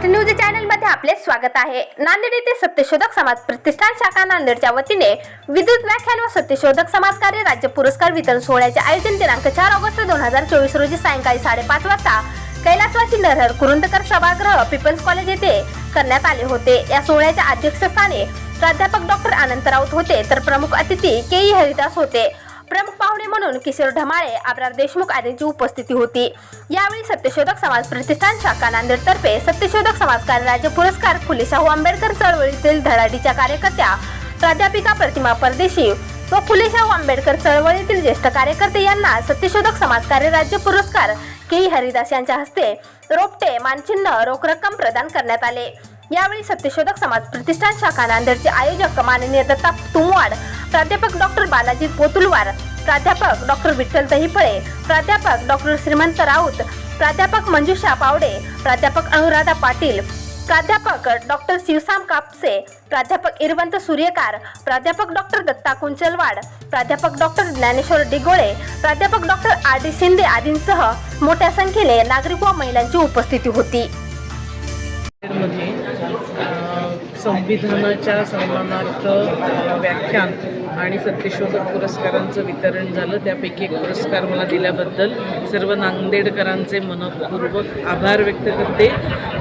Maharashtra news चॅनलमध्ये आपले स्वागत आहे. नांदेड येथे सत्यशोधक समाज प्रतिष्ठान शाखा नांदेडच्या वतीने विद्युत व्याख्यान व सत्यशोधक समाज कार्य राज्य पुरस्कार वितरण सोहळ्याचे आयोजन दिनांक चार ऑगस्ट दोन हजार चोवीस रोजी सायंकाळी साडेपाच वाजता कैलासवासी नरहर कुरुंदकर सभागृह पीपल्स कॉलेज येथे करण्यात आले होते. या सोहळ्याच्या अध्यक्षस्थानी प्राध्यापक डॉक्टर अनंत राऊत होते. तर प्रमुख अतिथी के ई हरिदास होते. प्रमुख पाहुणे म्हणून किशोर ढमाळे आबरार देशमुख आदींची उपस्थिती होती. यावेळी सत्यशोधक समाज प्रतिष्ठान शाखा नांदेडतर्फे सत्यशोधक समाज कार्य राज्य पुरस्कार फुले शाहू हो आंबेडकर चळवळीतील धडाडीच्या कार्यकर्त्या प्राध्यापिका प्रतिमा परदेशी व फुले शाहू हो आंबेडकर चळवळीतील ज्येष्ठ कार्यकर्ते यांना सत्यशोधक समाज कार्य राज्य पुरस्कार के. हरिदास यांच्या हस्ते रोपटे मानचिन्ह रोख रक्कम प्रदान करण्यात आले. यावेळी सत्यशोधक समाज प्रतिष्ठान शाखा नांदेडचे आयोजक माननीय दत्ता तुमवाड प्राध्यापक डॉक्टर बालाजी पोतुलवार प्राध्यापक डॉक्टर विठ्ठल दहिपळे प्राध्यापक डॉक्टर श्रीमंत राऊत प्राध्यापक मंजुषा पावडे प्राध्यापक अनुराधा पाटील प्राध्यापक डॉक्टर शिवसाम कापसे प्राध्यापक इरवंत सूर्यकार प्राध्यापक डॉक्टर दत्ता कुंचलवाड प्राध्यापक डॉक्टर ज्ञानेश्वर डिगोळे प्राध्यापक डॉक्टर आर डी शिंदे आदींसह मोठ्या संख्येने नागरिक व महिलांची उपस्थिती होती. मध्ये संविधानाच्या सन्मानार्थ व्याख्यान आणि सत्यशोधक पुरस्कारांचं वितरण झालं. त्यापैकी एक पुरस्कार मला दिल्याबद्दल सर्व नांदेडकरांचे मनपूर्वक आभार व्यक्त करते.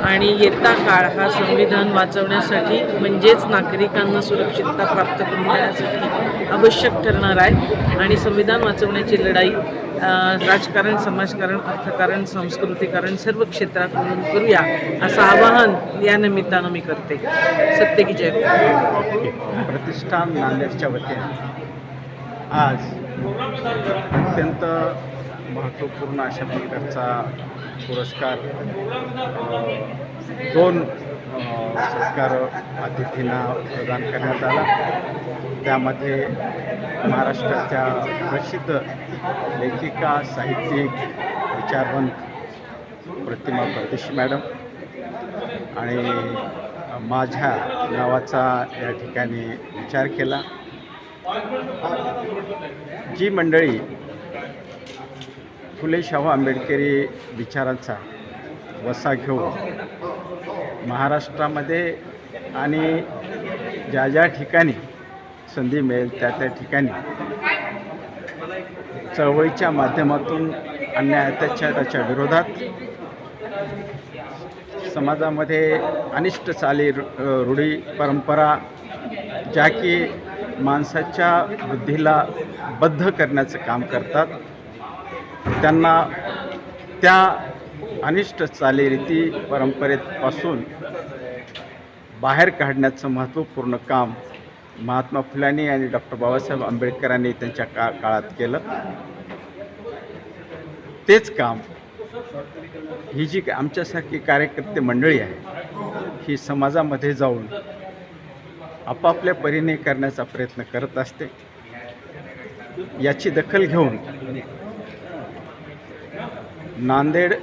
आणि येता काळ हा संविधान वाचवण्यासाठी म्हणजेच नागरिकांना सुरक्षितता प्राप्त करून देण्यासाठी आवश्यक ठरणार आहे. आणि संविधान वाचवण्याची लढाई राजकारण समाजकारण अर्थकारण संस्कृतीकारण सर्व क्षेत्रात मिळून करूया असं आवाहन या निमित्तानं मी करते. सत्य की जय. प्रतिष्ठान नांदेडच्या वतीने आज अत्यंत महत्त्वपूर्ण अशा प्रकारचा पुरस्कार दोन सत्कार अतिथींना प्रदान करण्यात आला. त्यामध्ये महाराष्ट्राच्या प्रसिद्ध लेखिका साहित्यिक विचारवंत प्रतिमा परदेशी मॅडम आणि माझ्या नावाचा या ठिकाणी विचार केला. जी मंडळी फुले शाहू आंबेडकरी विचारांचा वसा घेऊन महाराष्ट्रामध्ये आणि ज्या ज्या ठिकाणी संधी मिळेल त्या त्या ठिकाणी चळवळीच्या माध्यमातून अन्याय अत्याचाराच्या विरोधात समाजामध्ये अनिष्ट चाली रु- रूढी परंपरा ज्या की माणसाच्या बुद्धीला बद्ध करण्याचं काम करतात. त्यांना त्या अनिष्ट चालीरीती परंपरेपासून बाहेर काढण्याचं महत्त्वपूर्ण काम महात्मा फुल्यांनी आणि डॉक्टर बाबासाहेब आंबेडकरांनी त्यांच्या का काळात केलं. तेच काम ही जी आमच्यासारखी कार्यकर्ते मंडळी आहे ही समाजामध्ये जाऊन आपापल्या परीने करण्याचा प्रयत्न करत असते याची दखल घेऊन नांदेडचे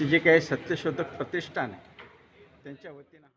जे काही सत्यशोधक प्रतिष्ठान आहे त्यांच्या वतीनं